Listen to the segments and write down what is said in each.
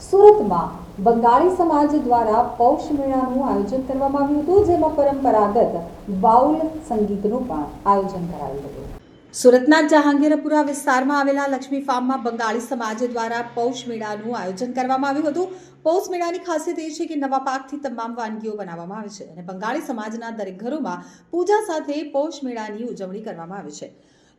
સુરતમાં બંગાળી સમાજ દ્વારા પૌષ મેળાનું આયોજન કરવામાં આવ્યું હતું, જેમાં પરંપરાગત બાઉલ સંગીતનું પણ આયોજન કરાયું હતું. સુરતના જહાંગીરપુરા વિસ્તારમાં આવેલા લક્ષ્મી ફાર્મમાં બંગાળી સમાજ દ્વારા પૌષ મેળાનું આયોજન કરવામાં આવ્યું હતું. પૌષ મેળાની ખાસિયત એ છે કે નવા પાકથી તમામ વાનગીઓ બનાવવામાં આવે છે અને બંગાળી સમાજના દરેક ઘરોમાં પૂજા સાથે પૌષ મેળાની ઉજવણી કરવામાં આવે છે.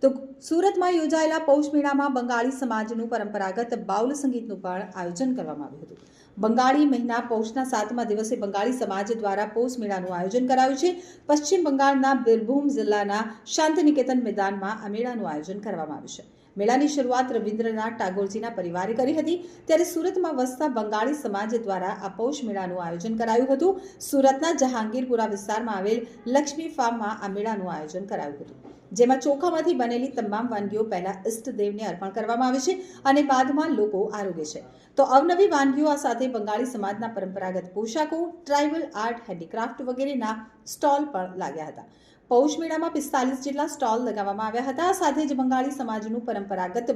તો સુરતમાં યોજાયેલા પૌષ મેળામાં બંગાળી સમાજનું પરંપરાગત બાઉલ સંગીતનું પણ આયોજન કરવામાં આવ્યું હતું. બંગાળી મહિના પૌષના સાતમા દિવસે બંગાળી સમાજ દ્વારા પૌષ મેળાનું આયોજન કરાયું છે. પશ્ચિમ બંગાળના બિરભૂમ જિલ્લાના શાંતિનિકેતન મેદાનમાં આ મેળાનું આયોજન કરવામાં આવ્યું છે. મેળાની શરૂઆત રવિન્દ્રનાથ ટાગોરજીના પરિવારે કરી હતી. ત્યારે સુરતમાં વસતા બંગાળી સમાજ દ્વારા આ પૌષ મેળાનું આયોજન કરાયું હતું. સુરતના જહાંગીરપુરા વિસ્તારમાં આવેલ લક્ષ્મી ફાર્મમાં આ મેળાનું આયોજન કરાયું હતું. જેમાં ચોખામાંથી બનેલી તમામ વાનગીઓ પહેલા ઇષ્ટદેવને અર્પણ કરવામાં આવે છે અને બાદમાં લોકો આરોગે છે. તો અવનવી વાનગીઓ આ સાથે બંગાળી સમાજના પરંપરાગત પોશાકો, ટ્રાઇબલ આર્ટ, હેન્ડીક્રાફ્ટ વગેરેના સ્ટોલ પણ લાગ્યા હતા. પૌષ મેળામાં પિસ્તાલીસ જેટલા સ્ટોલ લગાવવામાં આવ્યા હતા. સાથે જ બંગાળી સમાજનું પરંપરાગત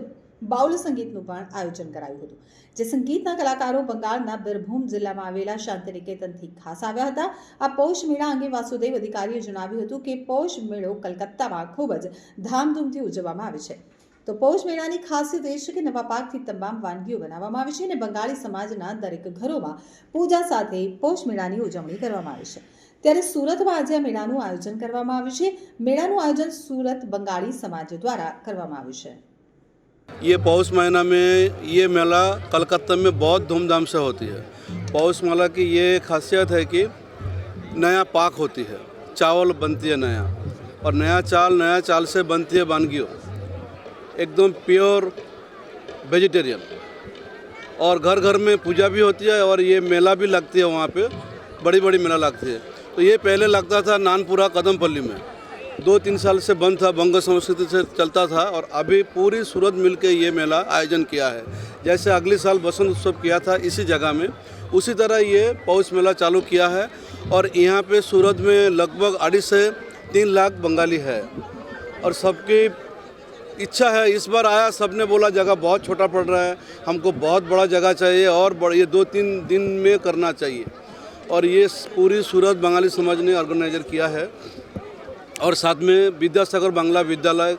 બાઉલ સંગીતનું પણ આયોજન કરાયું હતું. જે સંગીતના કલાકારો બંગાળના બિરભૂમ જિલ્લામાં આવેલા શાંતિનિકેતનથી ખાસ આવ્યા હતા. આ પૌષ મેળા અંગે વાસુદેવ અધિકારીએ જણાવ્યું હતું કે પૌષ મેળો કલકત્તામાં ખૂબ જ ધામધૂમથી ઉજવવામાં આવે છે. તો પૌષ મેળાની ખાસિયત એ છે કે નવા પાકથી તમામ વાનગીઓ બનાવવામાં આવે છે અને બંગાળી સમાજના દરેક ઘરોમાં પૂજા સાથે પૌષ મેળાની ઉજવણી કરવામાં આવે છે. ત્યારે સુરતમાં આજે આ મેળાનું આયોજન કરવામાં આવ્યું છે મેળાનું આયોજન સુરત બંગાળી સમાજ દ્વારા કરવામાં આવ્યું છે ये पौष महीना में ये मेला कलकत्ता में बहुत धूमधाम से होती है पौष मेला की ये खासियत है कि नया पाक होती है चावल बनती है नया और नया चाल नया चाल से बनती है वानगियों एकदम प्योर वेजिटेरियन और घर घर में पूजा भी होती है और ये मेला भी लगती है वहाँ पे बड़ी बड़ी मेला लगती है तो ये पहले लगता था नानपुरा कदमपल्ली में। दो तीन साल से बंद था, बंग संस्कृति से चलता था और अभी पूरी सूरत मिलके ये मेला आयोजन किया है। जैसे अगले साल बसंत उत्सव किया था इसी जगह में, उसी तरह ये पौष मेला चालू किया है और यहाँ पे सूरत में लगभग अढ़ी से तीन लाख बंगाली है। और सबकी इच्छा है, इस बार आया, सबने बोला जगह बहुत छोटा पड़ रहा है, हमको बहुत बड़ा जगह चाहिए और ये दो तीन दिन में करना चाहिए। और ये पूरी सूरत बंगाली समाज ने ऑर्गेनाइजर किया है। और साथ में विद्यासागर बांग्ला विद्यालय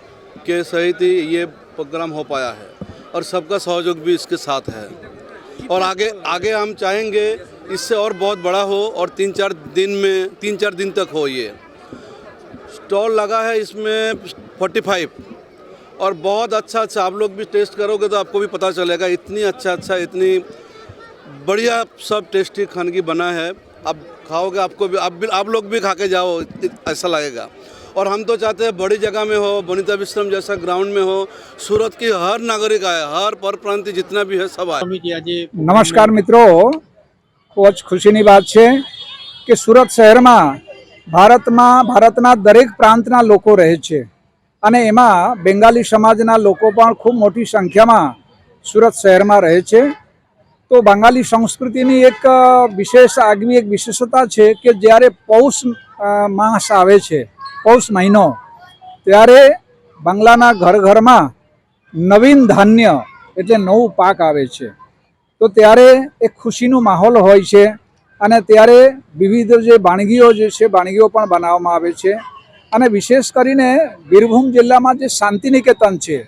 के सहित ही ये प्रोग्राम हो पाया है और सबका सहयोग भी इसके साथ है। और आगे आगे हम चाहेंगे इससे और बहुत बड़ा हो और तीन चार दिन में तीन चार दिन तक हो ये। स्टॉल लगा है इसमें फोर्टी फाइव। और बहुत अच्छा अच्छा आप लोग भी टेस्ट करोगे तो आपको भी पता चलेगा, इतनी अच्छा अच्छा इतनी बढ़िया सब टेस्टी खानगी बना है अब खाओगे आपको भी आप भी आप लोग भी खा के जाओ ऐसा लगेगा और हम तो चाहते हैं बड़ी जगह में हो बनीता विश्रम जैसा ग्राउंड में हो सूरत की हर नागरिक आए हर पर प्रांति जितना भी है सब आए સમિતિ આજે નમસ્કાર મિત્રો બહુ જ ખુશીની વાત છે કે સુરત શહેરમાં ભારતમાં ભારતના દરેક પ્રાંતના લોકો રહે છે અને એમાં બેંગાલી સમાજના લોકો પણ ખૂબ મોટી સંખ્યામાં સુરત શહેરમાં રહે છે તો બંગાળી સંસ્કૃતિની એક વિશેષ આગવી એક વિશેષતા છે કે જ્યારે પૌષ માસ આવે છે, પૌષ મહિનો, ત્યારે બંગલાના ઘર ઘરમાં નવીન ધાન્ય એટલે નવું પાક આવે છે. તો ત્યારે એક ખુશીનું માહોલ હોય છે અને ત્યારે વિવિધ જે વાનગીઓ જે છે, વાનગીઓ પણ બનાવવામાં આવે છે. અને વિશેષ કરીને બીરભૂમ જિલ્લામાં જે શાંતિનિકેતન છે,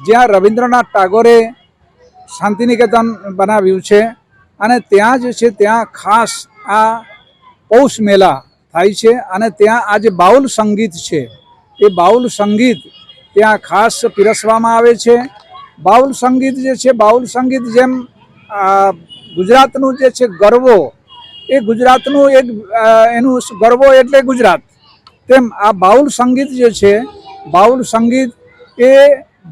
જ્યાં રવિન્દ્રનાથ ટાગોરે શાંતિનિકેતન બનાવ્યું છે અને ત્યાં જે છે ત્યાં ખાસ આ પૌષ મેળા થાય છે અને ત્યાં આ જે બાઉલ સંગીત છે, એ બાઉલ સંગીત ત્યાં ખાસ પીરસવામાં આવે છે. બાઉલ સંગીત જે છે, બાઉલ સંગીત જેમ ગુજરાતનું જે છે ગરવો, એ ગુજરાતનું એક એનું ગરવો એટલે ગુજરાત. તેમ આ બાઉલ સંગીત જે છે, બાઉલ સંગીત એ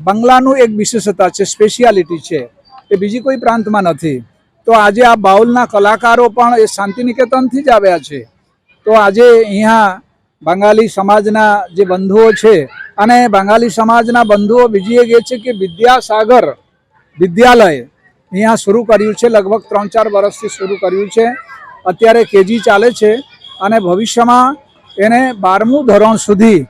બંગલાનું એક વિશેષતા છે, સ્પેશિયાલિટી છે. એ બીજી કોઈ પ્રાંતમાં નથી. તો આજે આ બાઉલના કલાકારો પણ એ શાંતિનિકેતનથી જ આવ્યા છે. તો આજે અહીંયા બંગાળી સમાજના જે બંધુઓ છે અને બંગાળી સમાજના બંધુઓ બીજી એક એ છે કે વિદ્યાસાગર વિદ્યાલય અહીંયા શરૂ કર્યું છે, લગભગ ત્રણ ચાર વર્ષથી શરૂ કર્યું છે. અત્યારે કેજી ચાલે છે અને ભવિષ્યમાં એને બારમું ધોરણ સુધી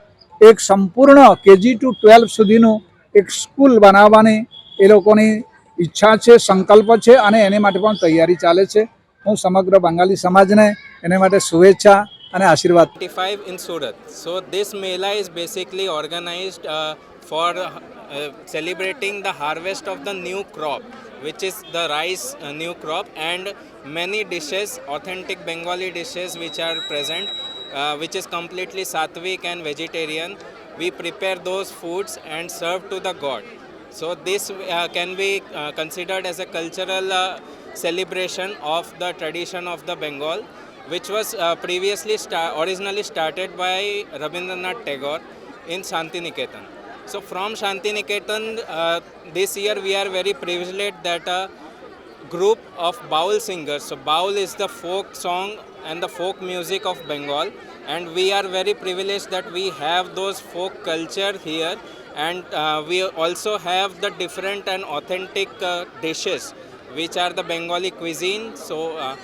એક સંપૂર્ણ કેજી ટુ ટ્વેલ્વ સુધીનું એક સ્કૂલ બનાવવાની એ લોકોની ઈચ્છા છે સંકલ્પ છે અને એની માટે પણ તૈયારી ચાલે છે હું સમગ્ર બંગાળી સમાજને એને માટે શુભેચ્છા અને આશીર્વાદ 25 in Surat. So this Mela is basically organized uh, for uh, celebrating the harvest of the new crop, which is the rice uh, new crop, and many dishes, authentic Bengali dishes, which are present, uh, which is completely sattvic and vegetarian. We prepare those foods and serve to the god. So this uh, can be uh, considered as a cultural uh, celebration of the tradition of the Bengal, which was previously sta- originally started by Rabindranath Tagore in Shantiniketan. So from Shantiniketan, uh, this year we are very privileged that a group of Baul singers. So Baul is the folk song and the folk music of Bengal, and we are very privileged that we have those folk culture here, and uh, we also have the different and authentic uh, dishes, which are the Bengali cuisine. So uh,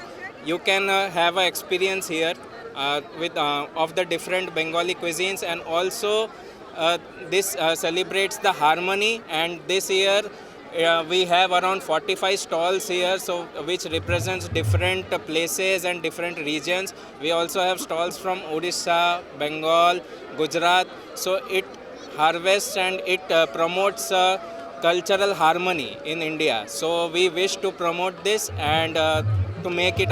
you can uh, have an experience here uh, with uh, of the different Bengali cuisines, and also uh, this uh, celebrates the harmony. And this year uh, we have around 45 stalls here, so which represents different places and different regions. We also have stalls from Odisha, Bengal, Gujarat. So it harvests and it uh, promotes. Cultural harmony in India. So we wish to promote this and uh, to make it